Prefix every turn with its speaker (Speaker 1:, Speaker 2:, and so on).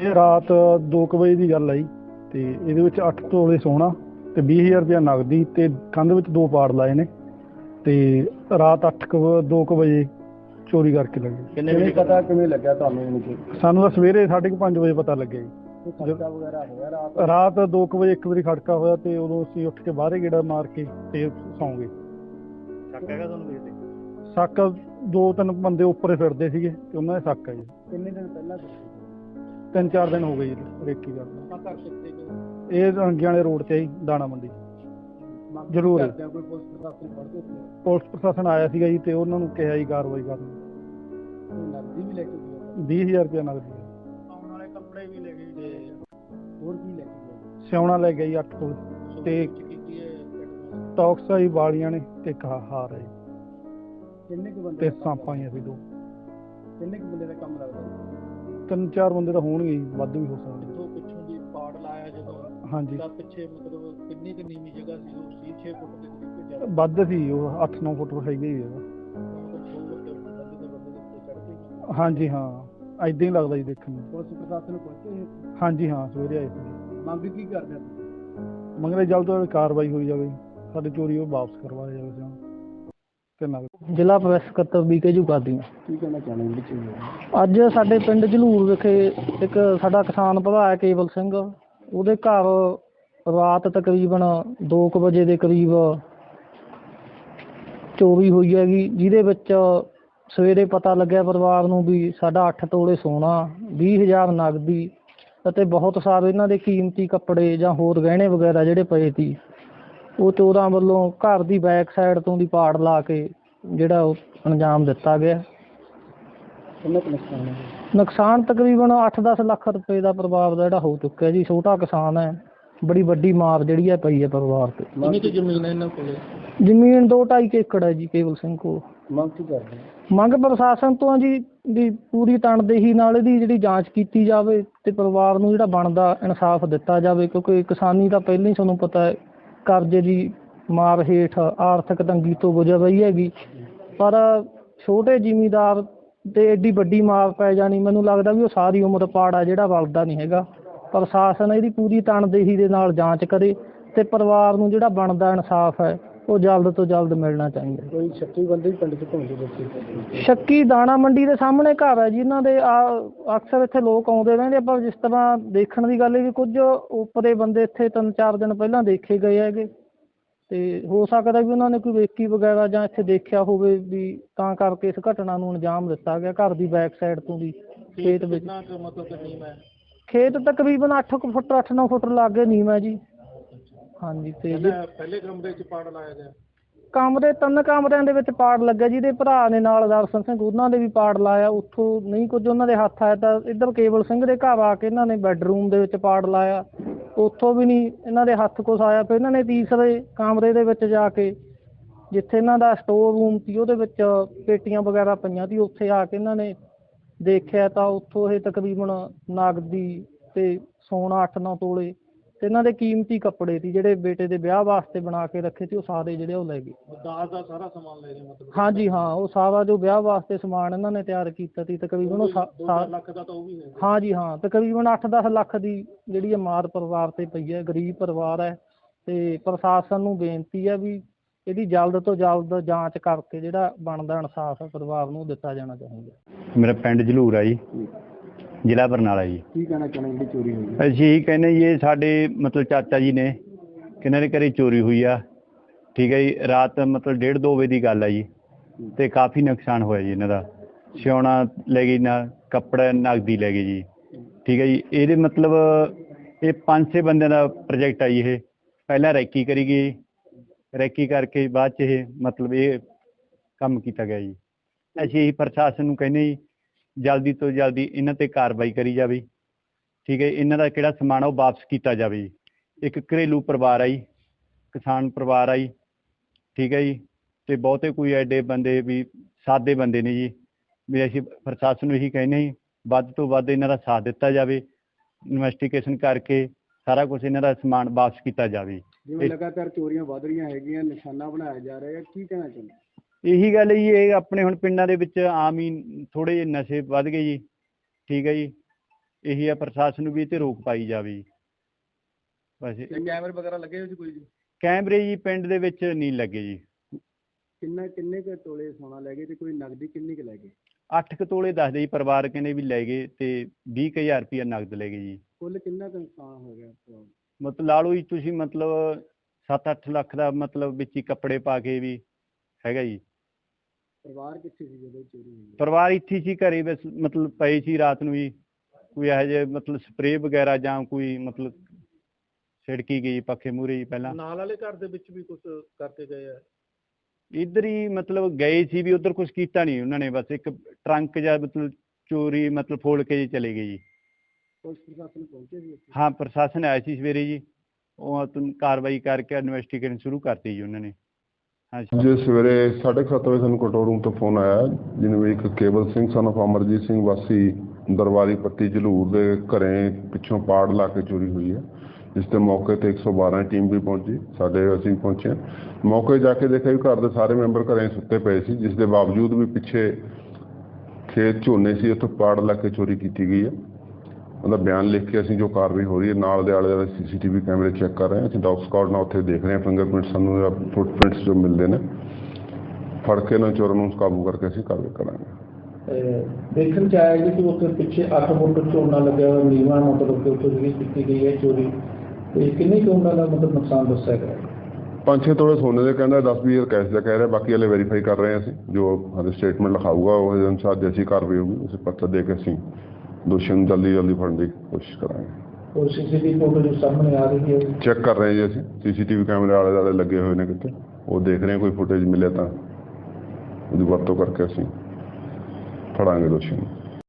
Speaker 1: ਇਹ ਰਾਤ 2 ਵਜੇ ਦੀ ਗੱਲ ਆਈ ਤੇ ਇਹਦੇ ਵਿੱਚ 8 ਤੋਲੇ ਸੋਨਾ ਤੇ 20000 ਰੁਪਇਆ ਨਗਦੀ ਤੇ ਕੰਧ ਵਿੱਚ ਦੋ ਪਾੜ ਲਾਏ ਨੇ ਤੇ ਰਾਤ 8 2 ਵਜੇ ਚੋਰੀ ਕਰਕੇ ਲੱਗੇ।
Speaker 2: ਕਿੰਨੇ ਵਜੇ ਪਤਾ ਕਿਵੇਂ ਲੱਗਿਆ ਤੁਹਾਨੂੰ
Speaker 1: ਸਾਨੂੰ ਤਾਂ ਸਵੇਰੇ 5:30 ਵਜੇ ਪਤਾ ਲੱਗਿਆ ਜੀ।
Speaker 2: ਵਗੈਰਾ ਹੋਇਆ ਰਾਤ?
Speaker 1: ਰਾਤ 2 ਵਜੇ ਇੱਕ ਵਾਰੀ ਖੜਕਾ ਹੋਇਆ ਤੇ ਉਦੋਂ ਅਸੀਂ ਉੱਠ ਕੇ ਬਾਹਰੇ ਗੇੜਾ ਮਾਰ ਕੇ ਤੇ ਸੌਂ ਗਏ
Speaker 2: ਸ਼ੱਕ ਹੈਗਾ ਤੁਹਾਨੂੰ ਕਿਸੇ ਤੇ?
Speaker 1: ਸੱਕ ਦੋ ਤਿੰਨ ਬੰਦੇ ਉੱਪਰੇ ਫਿਰਦੇ ਸੀਗੇ ਤੇ ਉਹਨਾਂ ਦੇ ਸੱਕ ਜੀ।
Speaker 2: ਕਿੰਨੇ ਦਿਨ ਪਹਿਲਾਂ
Speaker 1: ਤਿੰਨ ਚਾਰ ਦਿਨ ਹੋ ਗਏ ਜੀ ਰੇਕੀ ਕਰਦਾ ਇਹ ਰੰਗੀਆਂ ਵਾਲੇ ਰੋਡ ਤੇ ਜੀ ਦਾਣਾ ਮੰਡੀ ਜ਼ਰੂਰ।
Speaker 2: ਪੁਲਿਸ ਪ੍ਰਸ਼ਾਸਨ ਪੜਦੇ ਸੀ।
Speaker 1: ਪੁਲਿਸ ਪ੍ਰਸ਼ਾਸਨ ਆਇਆ ਸੀਗਾ ਜੀ ਤੇ ਉਹਨਾਂ ਨੂੰ ਕਿਹਾ ਜੀ ਕਾਰਵਾਈ ਕਰਨ।
Speaker 2: ਵੀ ਲੈ ਕੇ ਗਏ?
Speaker 1: 20000 ਰੁਪਇਆ ਨਗਦੀ
Speaker 2: ਆਉਣ ਵਾਲੇ ਕੱਪੜੇ ਵੀ ਲੈ ਗਏ। ਤੇ ਹੋਰ ਕੀ ਲੈ ਕੇ ਗਏ?
Speaker 1: ਸਿਉਣਾ ਲੈ ਗਿਆ ਜੀ 8 ਤੋਂ ਤੇ
Speaker 2: ਹੈ
Speaker 1: ਟੌਕਸ ਆਈ ਵਾਲੀਆਂ ਨੇ ਤੇ ਹਾ- ਹਾਰ ਹੈ।
Speaker 2: ਕਿੰਨੇ ਕੁ ਬੰਦੇ
Speaker 1: ਤੇ ਸਾਂਪਾਂ ਹੀ ਅਸੀਂ ਦੋ।
Speaker 2: ਕਿੰਨੇ ਕੁ ਬੰਦੇ ਦਾ ਕੰਮ ਲੱਗਦਾ?
Speaker 1: ਤਿੰਨ ਚਾਰ ਬੰਦੇ ਤਾਂ ਹੋਣਗੇ ਜੀ ਵੱਧ ਵੀ ਹੋ ਸਕਦੇ
Speaker 2: ਇੱਥੋਂ ਪਿੱਛੋਂ ਦੀ ਪਾੜ ਲਾਇਆ ਜਦੋਂ
Speaker 1: ਹਾਂਜੀ।
Speaker 2: ਤਾਂ ਪਿੱਛੇ ਮਤਲਬ ਕਿੰਨੀ ਕੁ ਨੀਵੀਂ ਜਗ੍ਹਾ ਸੀ ਉਹ? ਸੀ 6 ਫੁੱਟ ਦੇ ਕਰੀਬ ਤੇ ਜ਼ਿਆਦਾ
Speaker 1: ਵੱਧ ਸੀ ਉਹ 8-9 ਫੁੱਟ ਹੈਗੇ ਹੀ ਹੈਗਾ
Speaker 2: ਬੰਦੇ ਦੇ ਬੰਦੇ ਦੇ ਉੱਤੇ ਚੜ੍ਹ ਕੇ
Speaker 1: ਹਾਂਜੀ ਹਾਂ। ਐਦਾਂ ਹੀ ਲੱਗਦਾ ਜੀ ਦੇਖਣ ਨੂੰ।
Speaker 2: ਪੁਲਿਸ ਪ੍ਰਸ਼ਾਸਨ ਨੂੰ ਪਹੁੰਚੇ
Speaker 1: ਹਾਂਜੀ ਹਾਂ ਸਵੇਰੇ ਆਏ ਸੀ।
Speaker 2: ਮੰਗ ਕੀ ਕਰਦੇ ਆ ਤੁਸੀਂ?
Speaker 1: ਮੰਗਦੇ ਜਲਦ ਤੋਂ ਜਲਦ ਕਾਰਵਾਈ ਹੋਈ ਜਾਵੇ ਸਾਡੀ ਚੋਰੀ ਉਹ ਵਾਪਸ ਕਰਵਾਇਆ ਜਾਵੇ ਸਾਨੂੰ ਤੇ ਨਗਦ
Speaker 3: ਜ਼ਿਲ੍ਹਾ ਪ੍ਰੈਸ ਸਕੱਤਰ ਬੀਕੇ ਜੁਗਾਦੀ
Speaker 2: ਕੀ ਕਹਿਣਾ ਚਾਹੁੰਦੇ ਵਿੱਚ
Speaker 3: ਅੱਜ ਸਾਡੇ ਪਿੰਡ ਝਲੂਰ ਵਿਖੇ ਇੱਕ ਸਾਡਾ ਕਿਸਾਨ ਭਰਾ ਹੈ ਕੇਵਲ ਸਿੰਘ। ਉਹਦੇ ਘਰ ਰਾਤ ਤਕਰੀਬਨ 2 ਵਜੇ ਦੇ ਕਰੀਬ ਚੋਰੀ ਹੋਈ ਹੈਗੀ ਜਿਹਦੇ ਵਿੱਚ ਸਵੇਰੇ ਪਤਾ ਲੱਗਿਆ ਪਰਿਵਾਰ ਨੂੰ ਵੀ ਸਾਡਾ 8 ਤੋਲੇ ਸੋਨਾ 20000 ਨਗਦੀ ਅਤੇ ਬਹੁਤ ਸਾਰੇ ਇਹਨਾਂ ਦੇ ਕੀਮਤੀ ਕੱਪੜੇ ਜਾਂ ਹੋਰ ਗਹਿਣੇ ਵਗੈਰਾ ਜਿਹੜੇ ਪਏ ਸੀ। ਉਹ ਚੋਰਾਂ ਵੱਲੋਂ ਘਰ ਦੀ ਬੈਕ ਸਾਈਡ ਤੋਂ ਦੀ ਪਾੜ ਲਾ ਕੇ ਜਿਹੜਾ ਉਹ ਅੰਜਾਮ ਦਿੱਤਾ ਗਿਆ।
Speaker 2: ਕਿੰਨਾ ਕੁ ਨੁਕਸਾਨ ਹੈ?
Speaker 3: ਨੁਕਸਾਨ ਤਕਰੀਬਨ 8-10 ਲੱਖ ਰੁਪਏ ਦਾ ਪਰਿਵਾਰ ਦਾ ਜਿਹੜਾ ਹੋ ਚੁੱਕਿਆ ਜੀ। ਛੋਟਾ ਕਿਸਾਨ ਹੈ ਬੜੀ ਵੱਡੀ ਮਾਰ ਜਿਹੜੀ ਹੈ ਪਈ ਹੈ ਪਰਿਵਾਰ ਤੇ।
Speaker 2: ਕਿੰਨੀ ਕੁ ਜ਼ਮੀਨ ਹੈ ਇਹਨਾਂ ਕੋਲੇ?
Speaker 3: ਜ਼ਮੀਨ 2.5 ਏਕੜ ਹੈ ਜੀ ਕੇਵਲ ਸਿੰਘ ਕੋਲ।
Speaker 2: ਮੰਗ ਕੀ ਕਰਦੇ?
Speaker 3: ਮੰਗ ਪ੍ਰਸ਼ਾਸਨ ਤੋਂ ਆ ਜੀ ਵੀ ਪੂਰੀ ਤਣਦੇਹੀ ਨਾਲ ਇਹਦੀ ਜਿਹੜੀ ਜਾਂਚ ਕੀਤੀ ਜਾਵੇ ਤੇ ਪਰਿਵਾਰ ਨੂੰ ਜਿਹੜਾ ਬਣਦਾ ਇਨਸਾਫ ਦਿੱਤਾ ਜਾਵੇ ਕਿਉਂਕਿ ਕਿਸਾਨੀ ਤਾਂ ਪਹਿਲਾਂ ਹੀ ਤੁਹਾਨੂੰ ਪਤਾ ਹੈ ਕਰਜ਼ੇ ਦੀ ਮਾਰ ਹੇਠ ਆਰਥਿਕ ਤੰਗੀ ਤੋਂ ਗੁਜ਼ਰ ਰਹੀ ਹੈਗੀ। ਪਰ ਛੋਟੇ ਜ਼ਿਮੀਂਦਾਰ ਤੇ ਐਡੀ ਵੱਡੀ ਮਾਰ ਪੈ ਜਾਣੀ, ਮੈਨੂੰ ਲੱਗਦਾ ਵੀ ਉਹ ਸਾਰੀ ਉਮਰ ਪਾੜਾ ਜਿਹੜਾ ਵਲਦਾ ਨਹੀਂ ਹੈਗਾ। ਪ੍ਰਸ਼ਾਸਨ ਇਹਦੀ ਪੂਰੀ ਤਨਦੇਹੀ ਦੇ ਨਾਲ ਜਾਂਚ ਕਰੇ ਤੇ ਪਰਿਵਾਰ ਨੂੰ ਜਿਹੜਾ ਬਣਦਾ ਇਨਸਾਫ ਹੈ ਉਹ ਜਲਦ ਤੋਂ ਜਲਦ ਮਿਲਣਾ ਚਾਹੀਦਾ।
Speaker 2: ਕੋਈ ਸ਼ੱਕੀ ਬੰਦੇ ਵੀ ਪਿੰਡ 'ਚ ਘੁੰਮਦੇ ਦੇਖੇ?
Speaker 3: ਸ਼ੱਕੀ ਦਾਣਾ ਮੰਡੀ ਦੇ ਸਾਹਮਣੇ ਘਰ ਹੈ ਜੀ ਇਹਨਾਂ ਦੇ ਆ ਅਕਸਰ ਇੱਥੇ ਲੋਕ ਆਉਂਦੇ ਰਹਿੰਦੇ ਪਰ ਜਿਸ ਤਰ੍ਹਾਂ ਦੇਖਣ ਦੀ ਗੱਲ ਹੈ ਕਿ ਕੁਝ ਉੱਪਰੇ ਬੰਦੇ ਇੱਥੇ ਤਿੰਨ ਚਾਰ ਦਿਨ ਪਹਿਲਾਂ ਦੇਖੇ ਗਏ ਹੈਗੇ। ਤੇ ਹੋ ਸਕਦਾ ਵੀ ਉਹਨਾਂ ਨੇ ਕੋਈ ਵੇਖੀ ਵਗੈਰਾ ਜਾਂ ਇੱਥੇ ਦੇਖਿਆ ਹੋਵੇ ਵੀ ਤਾਂ ਕਰਕੇ ਇਸ ਘਟਨਾ ਨੂੰ ਅੰਜਾਮ ਦਿੱਤਾ ਗਿਆ ਘਰ ਦੀ ਬੈਕ ਸਾਈਡ ਤੋਂ ਦੀ ਖੇਤ ਵਿੱਚ। ਖੇਤ ਤਕਰੀਬਨ 8 ਫੁੱਟ 8-9 ਫੁੱਟ ਲਾਗੇ ਨੀਮ ਹੈ ਜੀ। ਹਾਂਜੀ ਤੇ ਜੀ
Speaker 2: ਪਹਿਲੇ ਕਮਰੇ 'ਚ ਪਾੜ ਲਾਇਆ ਗਿਆ।
Speaker 3: ਕਮਰੇ ਤਿੰਨ ਕਮਰਿਆਂ ਦੇ ਵਿੱਚ ਪਾੜ ਲੱਗਾ ਜਿਹਦੇ ਭਰਾ ਨੇ ਨਾਲ ਦਰਸ਼ਨ ਸਿੰਘ ਉਹਨਾਂ ਦੇ ਵੀ ਪਾੜ ਲਾਇਆ। ਉੱਥੋਂ ਨਹੀਂ ਕੁਝ ਉਹਨਾਂ ਦੇ ਹੱਥ ਆਇਆ ਤਾਂ ਇੱਧਰ ਕੇਵਲ ਸਿੰਘ ਦੇ ਘਰ ਆ ਕੇ ਇਹਨਾਂ ਨੇ ਬੈੱਡਰੂਮ ਦੇ ਵਿੱਚ ਪਾੜ ਲਾਇਆ। ਉੱਥੋਂ ਵੀ ਨਹੀਂ ਇਹਨਾਂ ਦੇ ਹੱਥ ਕੁਛ ਆਇਆ ਫਿਰ ਇਹਨਾਂ ਨੇ ਤੀਸਰੇ ਕਮਰੇ ਦੇ ਵਿੱਚ ਜਾ ਕੇ ਜਿੱਥੇ ਇਹਨਾਂ ਦਾ ਸਟੋਰ ਰੂਮ ਸੀ ਉਹਦੇ ਵਿੱਚ ਪੇਟੀਆਂ ਵਗੈਰਾ ਪਈਆਂ ਸੀ ਉੱਥੇ ਆ ਕੇ ਇਹਨਾਂ ਨੇ ਦੇਖਿਆ ਤਾਂ ਉੱਥੋਂ ਇਹ ਤਕਰੀਬਨ ਨਗਦੀ ਤੇ ਸੋਨਾ 8-9 ਤੋਲੇ ਤੇ ਇਹਨਾਂ ਦੇ ਕੀਮਤੀ ਕੱਪੜੇ ਸੀ ਜਿਹੜੇ ਬੇਟੇ ਦੇ ਵਿਆਹ ਵਾਸਤੇ ਬਣਾ ਕੇ ਰੱਖੇ ਸੀ ਉਹ ਸਾਰੇ ਜਿਹੜੇ ਉਹ ਲੈ ਗਏ।
Speaker 2: ਦਾਜ ਦਾ ਸਾਰਾ ਸਮਾਨ ਲੈ ਗਏ ਮਤਲਬ।
Speaker 3: ਹਾਂਜੀ ਹਾਂ ਉਹ ਸਾਰਾ ਜੋ ਵਿਆਹ ਵਾਸਤੇ ਸਮਾਨ ਇਹਨਾਂ ਨੇ ਤਿਆਰ ਕੀਤਾ ਸੀ ਤਕਰੀਬਨ ਉਹ ਸਾ- ਸਾ-
Speaker 2: ਲੱਖ ਦਾ ਤਾਂ ਉਹ ਵੀ ਹੈ
Speaker 3: ਹਾਂਜੀ ਹਾਂ ਤਕਰੀਬਨ 8-10 ਲੱਖ ਦੀ ਜਿਹੜੀ ਇਹ ਮਾਰ ਪਰਿਵਾਰ ਤੇ ਪਈ ਹੈ ਗਰੀਬ ਪਰਿਵਾਰ ਹੈ ਤੇ ਪ੍ਰਸ਼ਾਸਨ ਨੂੰ ਬੇਨਤੀ ਹੈ ਵੀ ਇਹਦੀ ਜਲਦ ਤੋਂ ਜਲਦ ਜਾਂਚ ਕਰਕੇ ਜਿਹੜਾ ਬਣਦਾ ਇਨਸਾਫ ਪਰਿਵਾਰ ਨੂੰ ਦਿੱਤਾ ਜਾਣਾ ਚਾਹੀਦਾ।
Speaker 4: ਮੇਰਾ ਪਿੰਡ ਜਲੂਰ ਆ ਜੀ। ਜ਼ਿਲ੍ਹਾ ਬਰਨਾਲਾ ਜੀ।
Speaker 2: ਕੀ ਕਹਿਣਾ ਚਾਹੁੰਦੇ ਜਿਹੜੀ ਚੋਰੀ ਹੋਈ ਹੈ?
Speaker 4: ਅਸੀਂ ਇਹੀ ਕਹਿੰਦੇ ਜੀ ਇਹ ਸਾਡੇ ਮਤਲਬ ਚਾਚਾ ਜੀ ਨੇ ਕਿਨਾਂ ਦੇ ਘਰੇ ਚੋਰੀ ਹੋਈ ਆ। ਠੀਕ ਹੈ ਜੀ ਰਾਤ ਮਤਲਬ 1:30 2 ਵਜੇ ਦੀ ਗੱਲ ਆ ਜੀ। ਤੇ ਕਾਫੀ ਨੁਕਸਾਨ ਹੋਇਆ ਜੀ ਇਹਨਾਂ ਦਾ। ਸਿਉਣਾ ਲੈ ਗਈ ਨਾ ਕੱਪੜਾ ਨਗਦੀ ਲੈ ਗਈ ਜੀ। ਠੀਕ ਹੈ ਜੀ ਇਹਦੇ ਮਤਲਬ ਇਹ ਪੰਜ ਛੇ ਬੰਦਿਆਂ ਦਾ ਪ੍ਰੋਜੈਕਟ ਆ ਜੀ ਇਹ। ਪਹਿਲਾਂ ਰੈਕੀ ਕਰੀ ਗਈ। ਰੈਕੀ ਕਰਕੇ ਬਾਅਦ ਚ ਇਹ ਮਤਲਬ ਇਹ ਕੰਮ ਕੀਤਾ ਗਿਆ ਜੀ। ਅਸੀਂ ਇਹੀ ਪ੍ਰਸ਼ਾਸਨ ਨੂੰ ਕਹਿੰਦੇ ਜੀ ਜਲਦੀ ਤੋਂ ਜਲਦੀ ਇਹਨਾਂ ਤੇ ਕਾਰਵਾਈ ਕਰੀ ਜਾਵੇ। ਠੀਕ ਹੈ ਇਹਨਾਂ ਦਾ ਕਿਹੜਾ ਸਮਾਨ ਉਹ ਵਾਪਸ ਕੀਤਾ ਜਾਵੇ। ਜੀ ਇੱਕ ਘਰੇਲੂ ਪਰਿਵਾਰ ਆਈ, ਕਿਸਾਨ ਪਰਿਵਾਰ ਆਈ, ਠੀਕ ਹੈ ਜੀ, ਤੇ ਬਹੁਤੇ ਕੋਈ ਐਡੇ ਬੰਦੇ ਵੀ ਸਾਦੇ ਬੰਦੇ ਨੇ ਜੀ। ਵੀ ਅਸੀਂ ਪ੍ਰਸ਼ਾਸਨ ਨੂੰ ਇਹੀ ਕਹਿੰਦੇ ਜੀ, ਵੱਧ ਤੋਂ ਵੱਧ ਇਹਨਾਂ ਦਾ ਸਾਥ ਦਿੱਤਾ ਜਾਵੇ ਇਨਵੈਸਟੀਗੇਸ਼ਨ ਕਰਕੇ ਸਾਰਾ ਕੁਝ ਇਹਨਾਂ ਦਾ ਸਮਾਨ ਵਾਪਸ ਕੀਤਾ ਜਾਵੇ।
Speaker 2: ਜਿਵੇਂ ਲਗਾਤਾਰ ਚੋਰੀਆਂ ਵਧ ਰਹੀਆਂ ਹੈਗੀਆਂ, ਨਿਸ਼ਾਨਾ ਬਣਾਇਆ ਜਾ ਰਿਹਾ ਹੈ, ਕੀ ਕਹਿਣਾ ਚਾਹੁੰਦੇ
Speaker 4: ਇਹੀ ਗੱਲ ਜੀ ਇਹ ਆਪਣੇ ਹੁਣ ਪਿੰਡਾਂ ਦੇ ਵਿੱਚ ਆਮ ਹੀ ਥੋੜੇ ਜਿਹੇ ਨਸ਼ੇ ਵੱਧ ਗਏ ਜੀ ਠੀਕ ਹੈ ਜੀ ਇਹੀ ਆ ਪ੍ਰਸ਼ਾਸਨ ਨੂੰ ਵੀ ਤੇ ਰੋਕ ਪਾਈ ਜਾਵੇ ਜੀ। ਬਸ
Speaker 2: ਤੇ ਕੈਮਰੇ ਵਗੈਰਾ ਲੱਗੇ ਹੋਏ ਸੀ ਕੋਈ ਜੀ?
Speaker 4: ਕੈਮਰੇ ਜੀ ਪਿੰਡ ਦੇ ਵਿੱਚ ਨਹੀਂ ਲੱਗੇ ਜੀ।
Speaker 2: ਕਿੰਨਾ ਕਿੰਨੇ ਕੁ ਤੋਲੇ ਸੋਨਾ ਲੈ ਗਏ ਤੇ ਕੋਈ ਨਗਦੀ ਕਿੰਨੀ ਕੁ ਲੈ ਗਏ?
Speaker 4: 8 ਕੁ ਤੋਲੇ ਦੱਸਦੇ ਜੀ ਪਰਿਵਾਰ ਕਹਿੰਦੇ ਵੀ ਲੈ ਗਏ ਤੇ 20000 ਰੁਪਇਆ ਨਗਦ ਲੈ ਗਏ ਜੀ।
Speaker 2: ਕੁੱਲ ਕਿੰਨਾ ਕੁ ਨੁਕਸਾਨ ਹੋ ਗਿਆ ਆਪਣਾ?
Speaker 4: ਮਤਲਬ ਲਾ ਲਓ ਜੀ ਤੁਸੀਂ ਮਤਲਬ 7-8 ਲੱਖ ਦਾ ਮਤਲਬ ਵਿੱਚ ਹੀ ਕੱਪੜੇ ਪਾ ਕੇ ਵੀ ਹੈਗਾ ਜੀ।
Speaker 2: ਪਰਿਵਾਰ ਕਿੱਥੇ ਸੀ ਜਦੋਂ ਚੋਰੀ ਹੋਈ? ਹੈ?
Speaker 4: ਪਰਿਵਾਰ ਇੱਥੇ ਸੀ ਘਰੇ ਬਸ ਮਤਲਬ ਪਏ ਸੀ ਰਾਤ ਨੂੰ ਜੀ ਕੋਈ ਇਹੋ ਜਿਹੇ ਮਤਲਬ ਸਪਰੇਅ ਵਗੈਰਾ ਜਾਂ ਕੋਈ ਮਤਲਬ ਛਿੜਕੀ ਗਈ ਪੱਖੇ ਮੂਹਰੇ ਜੀ ਪਹਿਲਾਂ।
Speaker 2: ਨਾਲ ਵਾਲੇ ਘਰ ਦੇ ਵਿੱਚ ਵੀ ਕੁਝ ਕਰਕੇ ਗਏ ਆ?
Speaker 4: ਇੱਧਰ ਹੀ ਮਤਲਬ ਗਏ ਸੀ ਵੀ ਉਧਰ ਕੁਝ ਕੀਤਾ ਨਹੀਂ ਉਹਨਾਂ ਨੇ ਬਸ ਇੱਕ ਟਰੰਕ ਜਾਂ ਮਤਲਬ ਚੋਰੀ ਮਤਲਬ ਫੋੜ ਕੇ ਜੀ ਚਲੇ ਗਏ ਜੀ।
Speaker 2: ਪੁਲਿਸ ਪ੍ਰਸ਼ਾਸਨ ਪਹੁੰਚੇ ਸੀ ਉੱਥੇ
Speaker 4: ਹਾਂ ਪ੍ਰਸ਼ਾਸਨ ਆਇਆ ਸੀ ਸਵੇਰੇ ਜੀ। ਉਹ ਤੁਮ ਕਾਰਵਾਈ ਕਰਕੇ ਇਨਵੈਸਟੀਗੇਸ਼ਨ ਸ਼ੁਰੂ ਕਰਤੀ ਜੀ ਉਹਨਾਂ ਨੇ।
Speaker 5: ਜੇ ਸਵੇਰੇ 7:30 ਵਜੇ ਸਾਨੂੰ ਕੰਟਰੋਲ ਰੂਮ ਤੋਂ ਫੋਨ ਆਇਆ ਜਿਹਨੇ ਇੱਕ ਕੇਵਲ ਸਿੰਘ ਸਨ of ਅਮਰਜੀਤ ਸਿੰਘ ਵਾਸੀ ਦਰਬਾਰੀ ਪੱਤੀ ਜਲੂਰ ਦੇ ਘਰੇ ਪਿੱਛੋਂ ਪਾੜ ਲਾ ਕੇ ਚੋਰੀ ਹੋਈ ਹੈ ਇਸ ਤੇ ਮੌਕੇ ਤੇ 112 ਟੀਮ ਵੀ ਪਹੁੰਚੀ, ਸਾਡੇ ਅਸੀਂ ਪਹੁੰਚੇ ਮੌਕੇ ਜਾ ਕੇ ਦੇਖਿਆ ਵੀ ਘਰ ਦੇ ਸਾਰੇ ਮੈਂਬਰ ਘਰੇ ਸੁੱਤੇ ਪਏ ਸੀ, ਜਿਸ ਦੇ ਬਾਵਜੂਦ ਵੀ ਪਿੱਛੇ ਖੇਤ ਝੋਨੇ ਸੀ, ਉੱਥੇ ਪਾੜ ਲਾ ਕੇ ਚੋਰੀ ਕੀਤੀ ਗਈ ਹੈ। ਉਹਦਾ ਬਿਆਨ ਲਿਖ ਕੇ ਅਸੀਂ ਜੋ ਕਾਰਵਾਈ ਹੋ ਰਹੀ ਹੈ ਨਾਲ ਦੇ ਆਲੇ ਦੁਆਲੇ ਸੀਸੀਟੀਵੀ ਕੈਮਰੇ ਚੈੱਕ ਕਰ ਰਹੇ ਹਾਂ ਅਸੀਂ ਡੌਗ ਸਕਾਡ ਨਾਲ ਉੱਥੇ ਦੇਖ ਰਹੇ ਹਾਂ ਫਿੰਗਰਪ੍ਰਿੰਟ ਸਾਨੂੰ ਫੁੱਟਪ੍ਰਿੰਟਸ ਜੋ ਮਿਲਦੇ ਨੇ ਫੜ ਕੇ ਨਾ ਚੋਰਾਂ ਨੂੰ ਕਾਬੂ ਕਰਕੇ ਅਸੀਂ ਕਾਰਵਾਈ ਕਰਾਂਗੇ।
Speaker 3: ਦੇਖਣ ਚ ਆਇਆ ਜੀ ਕਿ ਉੱਥੇ ਪਿੱਛੇ 8 ਫੁੱਟ ਝੋਨਾ ਲੱਗਿਆ ਹੋਇਆ ਨੀਵਾਂ ਮਤਲਬ ਕਿ ਉੱਥੇ ਜਿਹੜੀ ਕੀਤੀ ਗਈ ਹੈ ਚੋਰੀ। ਤੇ ਕਿੰਨੇ ਉਹਨਾਂ ਦਾ ਮਤਲਬ ਨੁਕਸਾਨ ਦੱਸਿਆ ਗਿਆ?
Speaker 5: ਪੰਜ ਛੇ ਤੋਲੇ ਸੋਨੇ ਦੇ ਕਹਿੰਦਾ 10 20 ਕੈਸ਼ ਦਾ ਕਹਿ ਰਿਹਾ ਬਾਕੀ ਹਲੇ ਵੈਰੀਫਾਈ ਕਰ ਰਹੇ ਹਾਂ ਅਸੀਂ ਜੋ ਸਟੇਟਮੈਂਟ ਲਿਖਾਊਗਾ ਉਹ ਅਨੁਸਾਰ ਜੈਸੀ ਕਾਰਵਾਈ ਹੋਊਗੀ ਉਸੇ ਪੱਤਰ ਦੇ ਕੇ ਅਸੀਂ ਦੋਸ਼ੀਆਂ ਨੂੰ ਜਲਦੀ ਜਲਦੀ ਫੜਨ ਦੀ ਕੋਸ਼ਿਸ਼ ਕਰਾਂਗੇ।
Speaker 3: ਔਰ ਸੀਸੀਟੀਵੀ ਫੋਟੋ ਜੋ ਸਾਹਮਣੇ ਆ ਰਹੀ ਹੈ।
Speaker 5: ਚੈੱਕ ਕਰ ਰਹੇ ਜੀ ਅਸੀਂ। ਸੀਸੀਟੀਵੀ ਕੈਮਰੇ ਆਲੇ ਦੁਆਲੇ ਲੱਗੇ ਹੋਏ ਨੇ ਕਿਤੇ। ਉਹ ਦੇਖ ਰਹੇ ਹਾਂ ਕੋਈ ਫੁਟੇਜ ਮਿਲੇ ਤਾਂ। ਉਹਦੀ ਵਰਤੋਂ ਕਰਕੇ ਅਸੀਂ ਫੜਾਂਗੇ ਦੋਸ਼ੀ ਨੂੰ